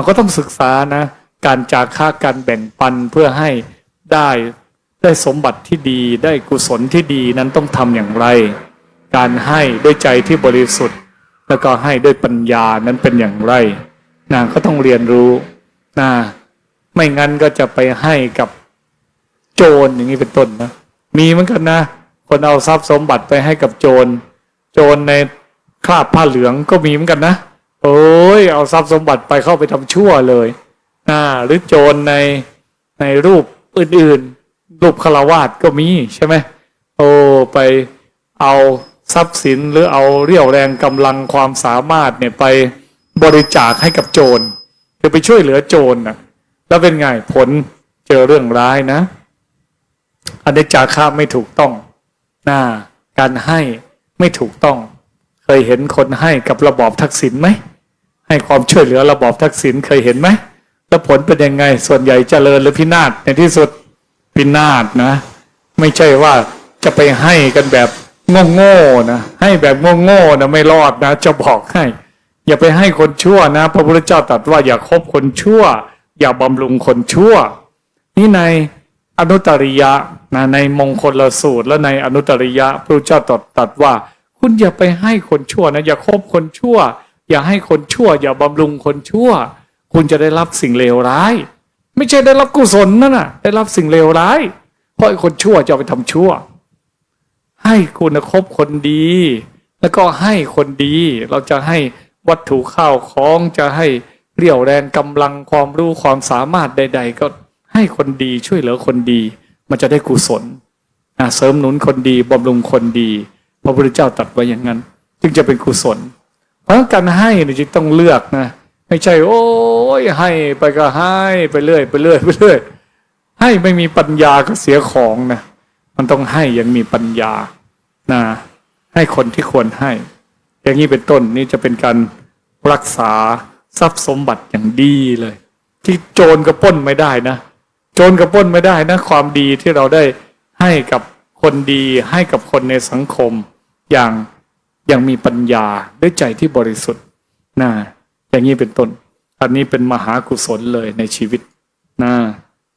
เราก็ต้องศึกษานะ การจาค่าการแบ่งปันเพื่อให้ได้ได้สมบัติที่ดีได้กุศลที่ดีนั้นต้องทำอย่างไร การให้ด้วยใจที่บริสุทธิ์ แล้วก็ให้ด้วยปัญญานั้นเป็นอย่างไรนะก็ต้องเรียนรู้นะไม่งั้นก็จะไปให้กับโจรอย่างนี้เป็นต้นนะมีเหมือนกันนะ คนเอาทรัพย์สมบัติไปให้กับโจร โจรในคราบผ้าเหลืองก็มีเหมือนกันนะ โอ้ยเอาทรัพย์สมบัติไปเข้าไปทำชั่วเลยอ่าหรือโจรในในรูปอื่นๆ รูปคารวาสก็มีใช่ไหมโอ้ไปเอาทรัพย์สินหรือเอาเรี่ยวแรงกำลังความสามารถเนี่ยไปบริจาคให้กับโจรคือไปช่วยเหลือโจรนะแล้วเป็นไงผลเจอเรื่องร้ายนะอันนี้จาค่าไม่ถูกต้องนะการให้ไม่ถูกต้อง เคยเห็นคนให้กับระบอบทักษิณไหม ให้ความช่วยเหลือระบอบทักษิณเคยเห็นไหมแล้วผลเป็นยังไง ส่วนใหญ่เจริญหรือพินาศในที่สุดพินาศนะ ไม่ใช่ว่าจะไปให้กันแบบโง่ๆนะให้แบบโง่ๆนะไม่รอดนะ จะบอกให้ อย่าไปให้คนชั่วนะ พระพุทธเจ้าตรัสว่าอย่าคบคนชั่ว อย่าบำรุงคนชั่ว นี่ในอนุตตริยะนะในมงคลสูตรและในอนุตตริยะพระพุทธเจ้าตรัสว่า คุณอย่าไปให้คนชั่วนะอย่าคบคนชั่ว อย่าให้คนชั่ว อย่าบำรุงคนชั่ว คุณจะได้รับสิ่งเลวร้าย ไม่ใช่ได้รับกุศลนั่นน่ะ ได้รับสิ่งเลวร้าย เพราะคนชั่วจะไปทำชั่ว ให้คุณคบคนดี แล้วก็ให้คนดี เราจะให้วัตถุข้าวของจะให้เรี่ยวแรงกำลังความรู้ความสามารถใด ๆ ก็ให้คนดีช่วยเหลือคนดี มันจะได้กุศลเสริมหนุนคนดีบำรุงคนดี พระพุทธเจ้าตรัสไว้อย่างนั้น จึงจะเป็นกุศล ราะการให้เนี่ยจึงต้องเลือกนะไม่ใช่ โอ้ยให้ไปก็ให้ไปเรื่อยไปเรื่อยไปเรื่อยให้ไม่มีปัญญาก็เสียของนะมันต้องให้อยังมีปัญญานะให้คนที่ควรให้ อย่างนี้เป็นต้นนี่จะเป็นการรักษาทรัพย์สมบัติอย่างดีเลย ที่โจรกระป้นไม่ได้นะโจรกระป้นไม่ได้นะ ความดีที่เราได้ให้กับคนดีให้กับคนในสังคมอย่าง อย่างมีปัญญาด้วยใจที่บริสุทธิ์นะอย่างนี้เป็นต้น อันนี้เป็นมหากุศลเลยในชีวิตนะ